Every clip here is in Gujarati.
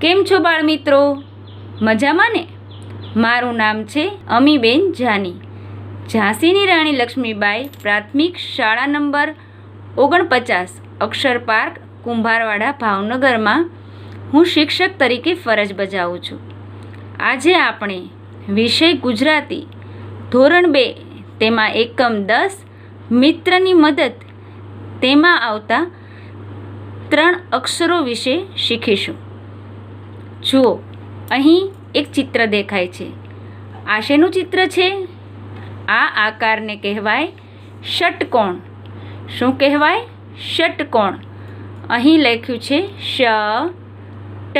કેમ છો બાળ મિત્રો મજામાં ને? મારું નામ છે અમીબેન જાની. ઝાંસીની રાણી લક્ષ્મીબાઈ પ્રાથમિક શાળા નંબર ઓગણપચાસ, અક્ષર પાર્ક, કુંભારવાડા, ભાવનગરમાં હું શિક્ષક તરીકે ફરજ બજાવું છું. આજે આપણે વિષય ગુજરાતી ધોરણ બે, તેમાં એકમ દસ, મિત્રની મદદ, તેમાં આવતા ત્રણ અક્ષરો વિશે શીખીશું. જુઓ અહીં એક ચિત્ર દેખાય છે. આ શેનું ચિત્ર છે? આ આકારને કહેવાય ષટકોણ. શું કહેવાય? ષટકોણ. અહીં લખ્યું છે શ ટ,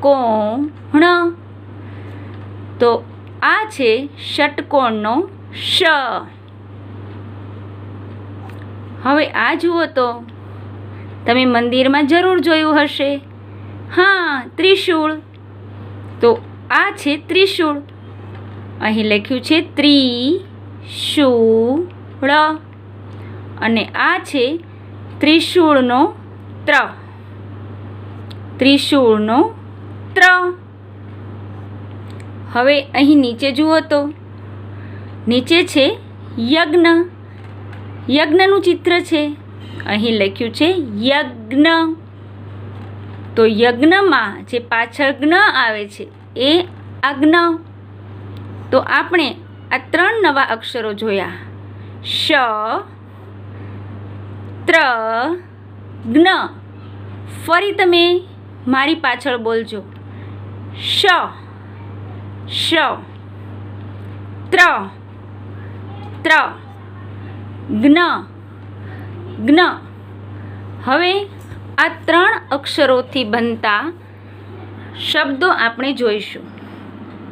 કોણ, તો આ છે ષટકોણનો શ હવે આ જુઓ તો, તમે મંદિરમાં જરૂર જોયું હશે. હા, ત્રિશૂળ. તો આ છે ત્રિશૂળ. અહીં લખ્યું છે ત્રિશૂળ. અને આ છે ત્રિશૂળનો ત્ર. ત્રિશૂળનો ત્ર. હવે અહીં નીચે જુઓ તો. નીચે છે યજ્ઞ. યજ્ઞનું ચિત્ર છે. અહીં લખ્યું છે યજ્ઞ. તો યજ્ઞમાં જે પાછળ જ્ઞ આવે છે, એ આજ્ઞ તો આપણે આ ત્રણ નવા અક્ષરો જોયા. શ, ત્ર, જ્ઞ. ફરી તમે મારી પાછળ બોલજો. શ શ, ત્ર ત્ર. જ્ઞ જ્ઞ. હવે આ ત્રણ અક્ષરોથી બનતા શબ્દો આપણે જોઈશું.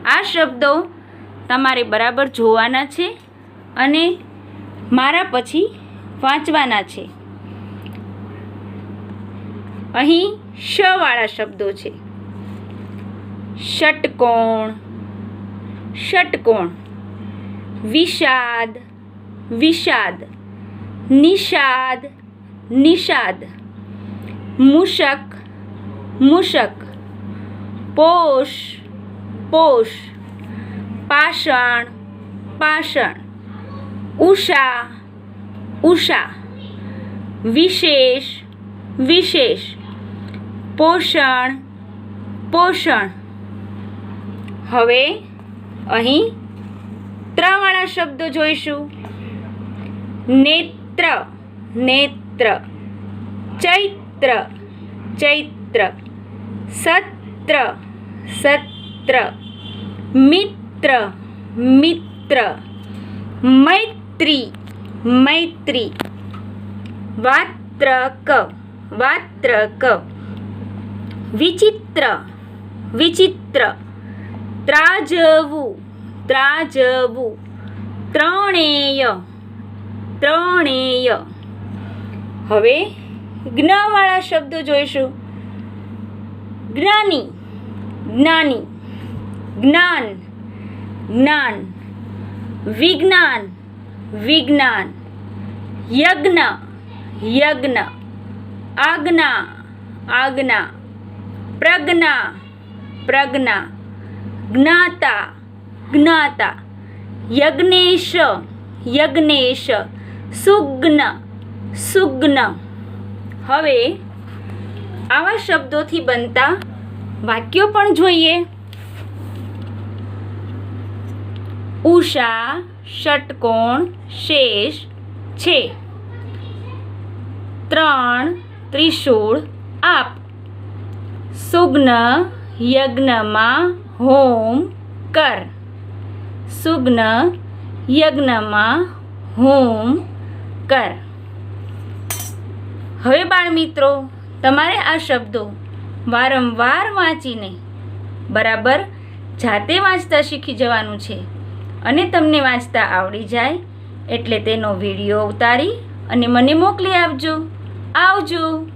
આ શબ્દો તમારે બરાબર જોવાના છે અને મારા પછી વાંચવાના છે. અહીં શવાળા શબ્દો છે. ષટકોણ ષટકોણ. વિષાદ વિષાદ. નિષાદ નિષાદ. મૂષક મૂષક પોષ પોષ, પાષાણ, પાષણ, ઉષા ઉષા, વિશેષ વિશેષ, પોષણ પોષણ. હવે અહીં ત્રવાળા શબ્દો જોઈશું. નેત્ર નેત્ર ચૈત્ર ચૈત્ર. સત્ર. સત્ર. મિત્ર. મિત્ર. મૈત્રી. મૈત્રી. વાત્રક. વાત્રક. વિચિત્ર. વિચિત્ર. ત્રાજવું. ત્રાજવું. ત્રણેય. ત્રણેય. હવે જ્ઞવાળા શબ્દો જોઈશું. જ્ઞાની જ્ઞાની, જ્ઞાન જ્ઞાન, વિજ્ઞાન વિજ્ઞાન, યજ્ઞ યજ્ઞ, આજ્ઞા આજ્ઞા, પ્રજ્ઞા પ્રજ્ઞા, જ્ઞાતા જ્ઞાતા, યજ્ઞેશ યજ્ઞેશ સુજ્ઞ સુજ્ઞ હવે આવા શબ્દોથી બનતા વાક્યો પણ જોઈએ. ઉષા, ષટકોણ, શેષ, છે. ત્રણ, ત્રિશૂળ, આપ. સુગ્ન, યજ્ઞમાં હોમ, કર. સુગ્ન, યજ્ઞમાં હોમ, કર. હવે બાળ મિત્રો તમારે આ શબ્દો વારંવાર વાંચીને બરાબર જાતે વાંચતા શીખી જવાનું છે અને તમને વાંચતા આવડી જાય એટલે તેનો વીડિયો ઉતારી અને મને મોકલી આપજો. આવજો.